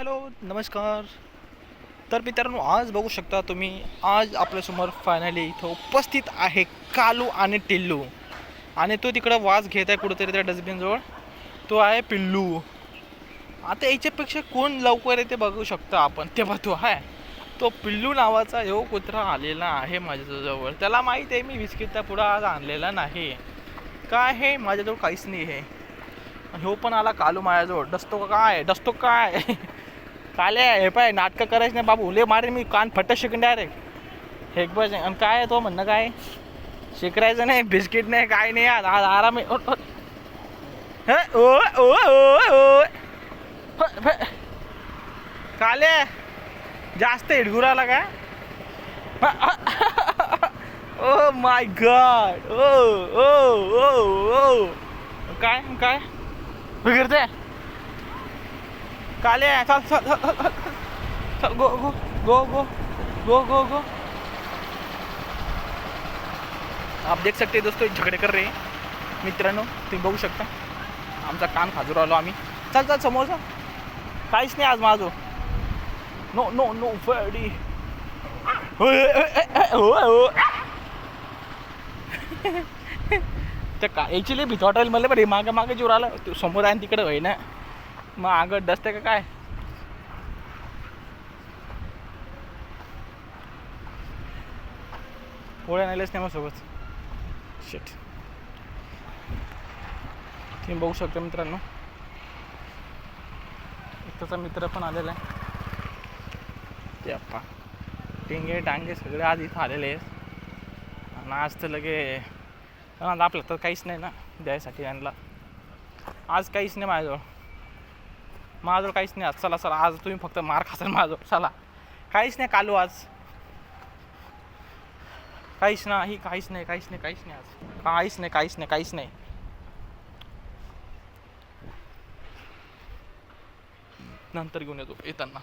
Hello नमस्कार. तर मित्रांनो आज बघू शकता तुम्ही आज आपल्यासमोर फायनली इथं उपस्थित आहे कालू आणि टिल्लू. आणि तो तिकडं वास घेत आहे कुठंतरी त्या डस्टबिनजवळ. तो आहे पिल्लू. आता याच्यापेक्षा कोण लवकर येते बघू शकतो आपण. तेव्हा तो आहे. तो पिल्लू नावाचा यो कुत्रा आलेला आहे माझ्याजवळ. त्याला माहीत आहे मी बिस्किटचा पुढं आज आणलेला नाही. काय हे? माझ्याजवळ काहीच नाही आहे ह्यो पण आला कालू माझ्याजवळ. डसतो काय? डसतो काय? काले हे पाय नाटकं करायचं नाही बाबू. उले मारे मी कान फट्ट शिकून डायरेक्ट हे बस आणि काय आहे तो म्हणणं काय? शिकरायचं नाही बिस्किट नाही काय नाही आज आज आराम आहे. ओ ओ ओ ओ. काले जास्त हिडगुराला का? ओ माय गॉड ओ ओ ओ ओ. काय काय? बिघडते काले चल चल चल, चल, गो गो गो गो गो गो गो आप देख सकते दोस्तों झगडे कर रहे मित्रांनो तुम्ही बघू शकता. आमचा कान खाजूर आलो आम्ही. चल चल समोर चल काहीच नाही आज माझं. नो नो नो फडी तर का ॲक्च्युली भीत वाटायला मला बरं मागे मागे जीव आला समोर आहे तिकडे होई ना. मग आगत डसते का काय? पोळ्या नेल्याच नाही मग सोबत शेट तुम्ही बघू शकता मित्रांनो. त्याचा मित्र पण आलेला आहे. ते अप्पा टिंगे टांगे सगळे आज इथं आलेले आहेत. आणि आज तर लगे आपलं तर काहीच नाही ना. द्यायसाठी आणला आज काहीच नाही माझ्याजवळ. माझं काहीच नाही आज. चला चला आज तुम्ही फक्त मार खासाल माझं. चला. काहीच नाही कालू आज. काहीच नाही काहीच नाही काहीच नाही काहीच नाही आज. काहीच नाही काहीच नाही काहीच नाही. नंतर घेऊन येतो येताना.